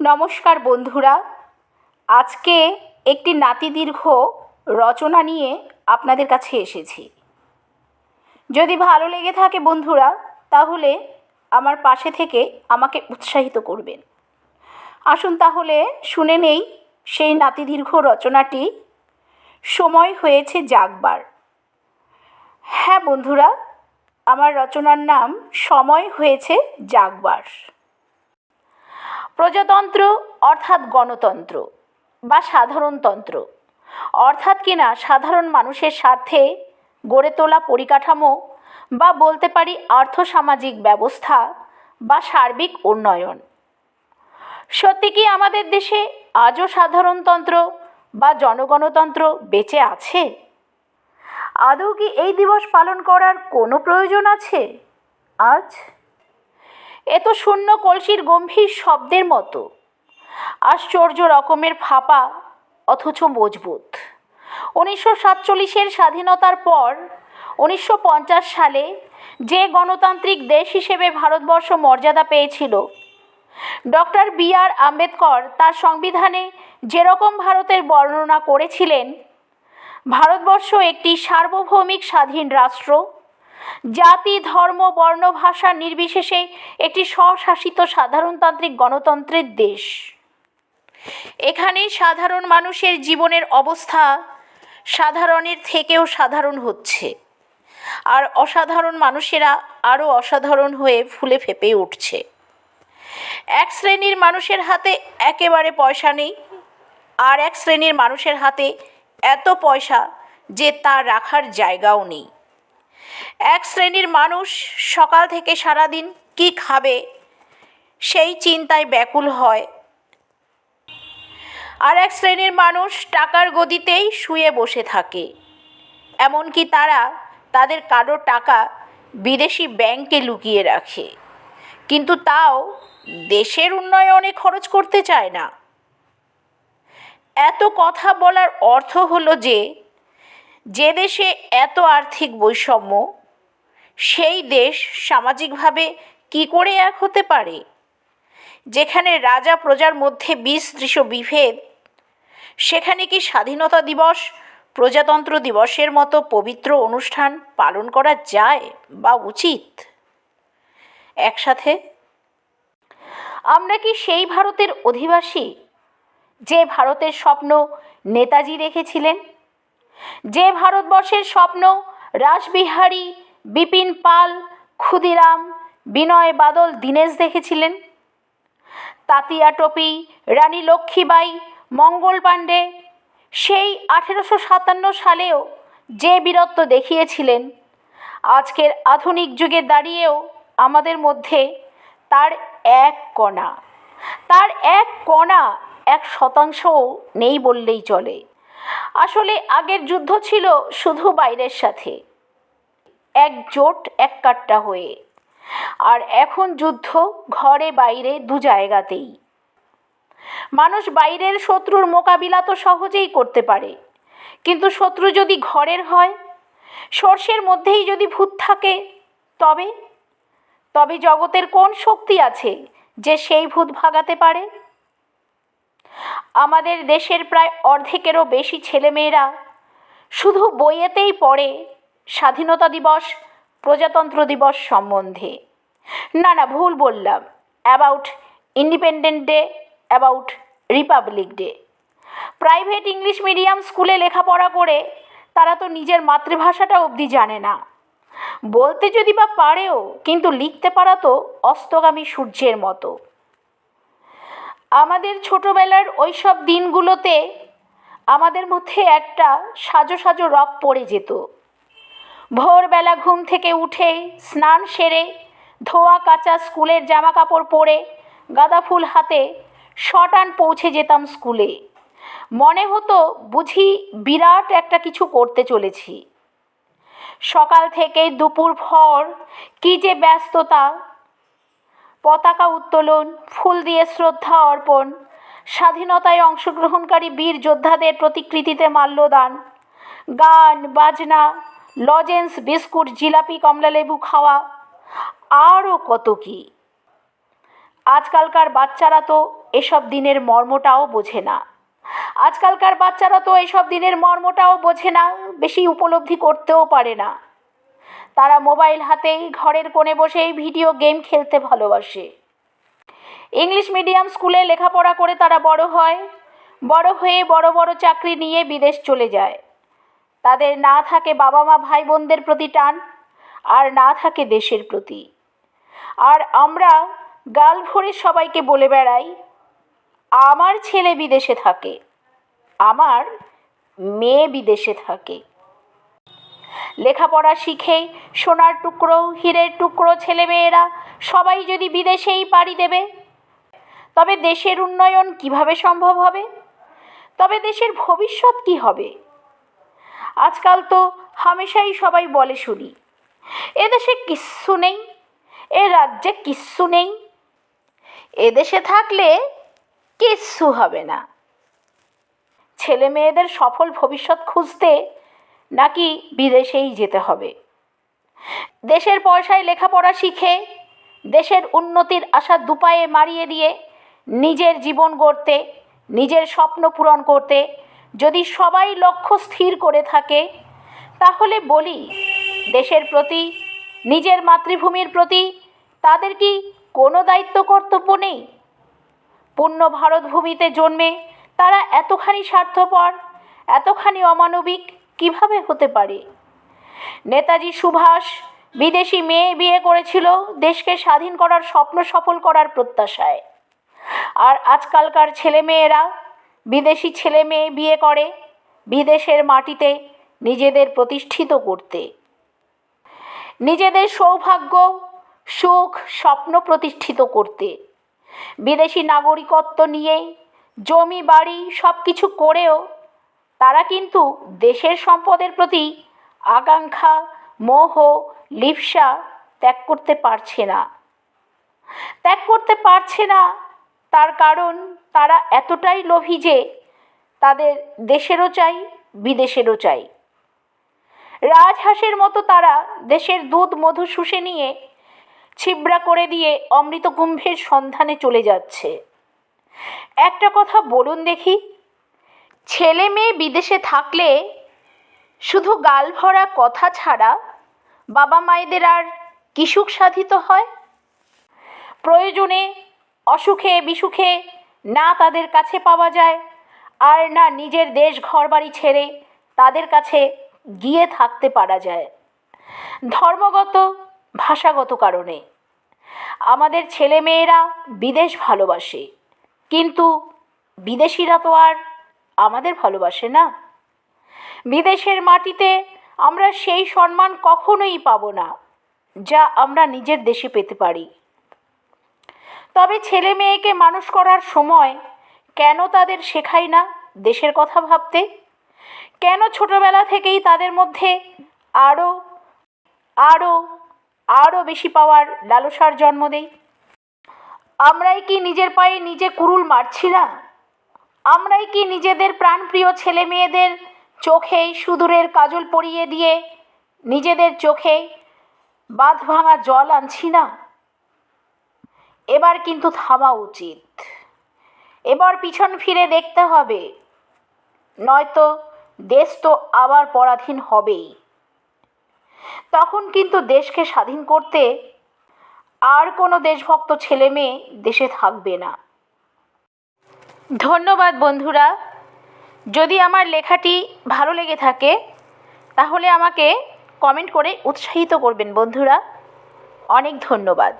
নমস্কার বন্ধুরা। আজকে একটি নাতিদীর্ঘ রচনা নিয়ে আপনাদের কাছে এসেছি। যদি ভালো লেগে থাকে বন্ধুরা, তাহলে আমার পাশে থেকে আমাকে উৎসাহিত করবেন। আসুন তাহলে শুনে নেই সেই নাতিদীর্ঘ রচনাটি। সময় হয়েছে জাগবার। হ্যাঁ বন্ধুরা, আমার রচনার নাম সময় হয়েছে জাগবার। প্রজাতন্ত্র অর্থাৎ গণতন্ত্র বা সাধারণতন্ত্র অর্থাৎ কিনা সাধারণ মানুষের স্বার্থে গড়ে তোলা পরিকাঠামো বা বলতে পারি আর্থসামাজিক ব্যবস্থা বা সার্বিক উন্নয়ন। সত্যি কি আমাদের দেশে আজও সাধারণতন্ত্র বা জনগণতন্ত্র বেঁচে আছে? আদৌ কি এই দিবস পালন করার কোনো প্রয়োজন আছে? আজ এ তো শূন্য কলসির গম্ভীর শব্দের মতো। আশ্চর্য রকমের ফাঁপা, অথচ মজবুত। উনিশশো সাতচল্লিশের স্বাধীনতার পর, উনিশশো পঞ্চাশ সালে যে গণতান্ত্রিক দেশ হিসেবে ভারতবর্ষ মর্যাদা পেয়েছিল, ডক্টর বি আর আম্বেদকর তার সংবিধানে যেরকম ভারতের বর্ণনা করেছিলেন, ভারতবর্ষ একটি সার্বভৌমিক স্বাধীন রাষ্ট্র জাতি, ধর্ম, বর্ণ, ভাষা নির্বিশেষে একটি স্বশাসিত সাধারণতান্ত্রিক গণতন্ত্রের দেশ। এখানে সাধারণ মানুষের জীবনের অবস্থা সাধারণের থেকেও সাধারণ হচ্ছে। আর অসাধারণ মানুষেরা আরও অসাধারণ হয়ে ফুলে ফেপে উঠছে। এক শ্রেণির মানুষের হাতে একেবারে পয়সা নেই, আর এক শ্রেণির মানুষের হাতে এত পয়সা যে তা রাখার জায়গাও নেই। এক শ্রেণির মানুষ সকাল থেকে সারাদিন কি খাবে, সেই চিন্তায় ব্যাকুল হয়। আর এক শ্রেণির মানুষ টাকার গদিতেই শুয়ে বসে থাকে। এমনকি তারা তাদের কারও টাকা বিদেশি ব্যাংকে লুকিয়ে রাখে। কিন্তু তাও দেশের উন্নয়নে খরচ করতে চায় না। এত কথা বলার অর্থ হলো যে যে দেশে এত আর্থিক বৈষম্য, সেই দেশ সামাজিকভাবে কি করে এক হতে পারে? যেখানে রাজা প্রজার মধ্যে বিস্তৃশ বিভেদ, সেখানে কি স্বাধীনতা দিবস, প্রজাতন্ত্র দিবসের মতো পবিত্র অনুষ্ঠান পালন করা যায় বা উচিত? একসাথে, আমরা কি সেই ভারতের অধিবাসী, যে ভারতের স্বপ্ন নেতাজি দেখেছিলেন যে ভারতবর্ষের স্বপ্ন, রাসবিহারী, বিপিন পাল, ক্ষুদিরাম, বিনয় বাদল, দীনেশ দেখেছিলেন? তাতিয়া টপি, রানী লক্ষ্মীবাই, মঙ্গল পাণ্ডে, সেই আঠেরোশো সাতান্ন সালেও যে বীরত্ব দেখিয়েছিলেন, আজকের আধুনিক যুগে দাঁড়িয়েও আমাদের মধ্যে তার এক কণা। তার এক কণা এক শতাংশও নেই বললেই চলে। আসলে আগের যুদ্ধ ছিল শুধু বাইরের সাথে। একজোট এক কাট্টা হয়ে। আর এখন যুদ্ধ ঘরে বাইরে দু জায়গাতেই। মানুষ বাইরের শত্রুর মোকাবিলা তো সহজেই করতে পারে। কিন্তু শত্রু যদি ঘরের হয়, সর্ষের মধ্যেই যদি ভূত থাকে, তবে? তবে জগতের কোন শক্তি আছে যে সেই ভূত ভাগাতে পারে? আমাদের দেশের প্রায় অর্ধেকেরও বেশি ছেলেমেয়েরা শুধু বইয়েতেই পড়ে স্বাধীনতা দিবস, প্রজাতন্ত্র দিবস সম্বন্ধে। না না, ভুল বললাম। About independent day about republic day private English medium স্কুলে লেখাপড়া করে তারা তো নিজের মাতৃভাষাটা অবধি জানে না। বলতে যদি বা পারেও, কিন্তু লিখতে পারা তো অস্তগামী সূর্যের মতো। আমাদের ছোটোবেলার ওই সব দিনগুলোতে আমাদের মধ্যে একটা সাজো সাজো রব পড়ে যেত। ভোরবেলা ঘুম থেকে উঠে স্নান সেরে ধোয়া কাচা স্কুলের জামা কাপড় পরে গাঁদা ফুল হাতে শটান পৌঁছে যেতাম স্কুলে। মনে হতো বুঝি বিরাট একটা কিছু করতে চলেছি। সকাল থেকে দুপুর ভর কী যে ব্যস্ততা পতাকা উত্তোলন, ফুল দিয়ে শ্রদ্ধা অর্পণ, স্বাধীনতায় অংশগ্রহণকারী বীর যোদ্ধাদের প্রতিকৃতিতে মাল্যদান, গান, বাজনা, লজেন্স, বিস্কুট, জিলাপি, কমলালেবু খাওয়া, আরও কত কী। আজকালকার বাচ্চারা তো এসব দিনের মর্মটাও বোঝে না। আজকালকার বাচ্চারা তো এসব দিনের মর্মটাও বোঝে না, বেশি উপলব্ধি করতেও পারে না। তারা মোবাইল হাতেই ঘরের কোণে বসেই ভিডিও গেম খেলতে ভালোবাসে। ইংলিশ মিডিয়াম স্কুলে লেখাপড়া করে তারা বড় হয়। বড় হয়ে বড় বড় চাকরি নিয়ে বিদেশ চলে যায়। তাদের না থাকে বাবা মা ভাই বোনদের প্রতি টান, আর না থাকে দেশের প্রতি। আর আমরা গাল ভরে সবাইকে বলে বেড়াই, আমার ছেলে বিদেশে থাকে, আমার মেয়ে বিদেশে থাকে। লেখাপড়া শিখে, সোনার টুকরো, হীরের টুকরো ছেলেমেয়েরা সবাই যদি বিদেশেই পাড়ি দেবে, তবে দেশের উন্নয়ন কীভাবে সম্ভব হবে? তবে দেশের ভবিষ্যৎ কি হবে? আজকাল তো হামেশাই সবাই বলে শুনি এদেশে কিচ্ছু নেই, এ রাজ্যে কিচ্ছু নেই এদেশে থাকলে কিচ্ছু হবে না। ছেলে মেয়েদের সফল ভবিষ্যৎ খুঁজতে নাকি বিদেশেই যেতে হবে? দেশের পয়সায় লেখাপড়া শিখে, দেশের উন্নতির আশা দুপায়ে মারিয়ে দিয়ে, নিজের জীবন গড়তে, নিজের স্বপ্ন পূরণ করতে যদি সবাই লক্ষ্য স্থির করে থাকে, তাহলে বলি, দেশের প্রতি, নিজের মাতৃভূমির প্রতি তাদের কি কোনো দায়িত্ব কর্তব্য নেই? পূর্ণ ভারতভূমিতে জন্মে তারা এতখানি স্বার্থপর, এতখানি অমানবিক কীভাবে হতে পারে? নেতাজি সুভাষ বিদেশি মেয়ে বিয়ে করেছিল, দেশকে স্বাধীন করার স্বপ্ন সফল করার প্রত্যাশায়। আর আজকালকার ছেলেমেয়েরা বিদেশি ছেলে মেয়ে বিয়ে করে, বিদেশের মাটিতে নিজেদের প্রতিষ্ঠিত করতে। নিজেদের সৌভাগ্য, সুখ, স্বপ্ন প্রতিষ্ঠিত করতে। বিদেশি নাগরিকত্ব নিয়ে জমি, বাড়ি সব কিছু করেও তারা কিন্তু দেশের সম্পদের প্রতি আকাঙ্ক্ষা, মোহ, লিপ্সা ত্যাগ করতে পারছে না। ত্যাগ করতে পারছে না তার কারণ তারা এতটাই লোভী যে তাদের দেশেরও চাই, বিদেশেরও চাই। রাজহাঁসের মতো তারা দেশের দুধ মধু শুষে নিয়ে ছিবড়া করে দিয়ে অমৃত কুম্ভের সন্ধানে চলে যাচ্ছে। একটা কথা বলুন দেখি ছেলে মেয়ে বিদেশে থাকলে শুধু গাল ভরা কথা ছাড়া বাবা মায়েদের আর কি সুখ সাধিত হয়? প্রয়োজনে অসুখে বিসুখে না তাদের কাছে পাওয়া যায় আর না নিজের দেশ ঘর বাড়ি ছেড়ে তাদের কাছে গিয়ে থাকতে পারা যায়। ধর্মগত, ভাষাগত কারণে। আমাদের ছেলেমেয়েরা বিদেশ ভালোবাসে, কিন্তু বিদেশিরা তো আর আমাদের ভালোবাসে না? বিদেশের মাটিতে আমরা সেই সম্মান কখনোই পাব না, যা আমরা নিজের দেশে পেতে পারি। তবে ছেলে মেয়েকে মানুষ করার সময় কেন তাদের শেখাই না দেশের কথা ভাবতে? কেন ছোটবেলা থেকেই তাদের মধ্যে আরও আরও আরও বেশি পাওয়ার লালসার জন্ম দেই? আমরাই কি নিজের পায়ে নিজে কুরুল মারছি না? আমরাই কি নিজেদের প্রাণপ্রিয় ছেলে মেয়েদের চোখে সুদূরের কাজল পরিয়ে দিয়ে নিজেদের চোখে বাঁধ ভাঙা জল আনছি না? এবার কিন্তু থামা উচিত। এবার পিছন ফিরে দেখতে হবে। নয়তো দেশ তো আবার পরাধীন হবেই। তখন কিন্তু দেশকে স্বাধীন করতে আর কোনো দেশভক্ত ছেলে মেয়ে দেশে থাকবে না। ধন্যবাদ বন্ধুরা। যদি আমার লেখাটি ভালো লেগে থাকে, তাহলে আমাকে কমেন্ট করে উৎসাহিত করবেন বন্ধুরা। অনেক ধন্যবাদ।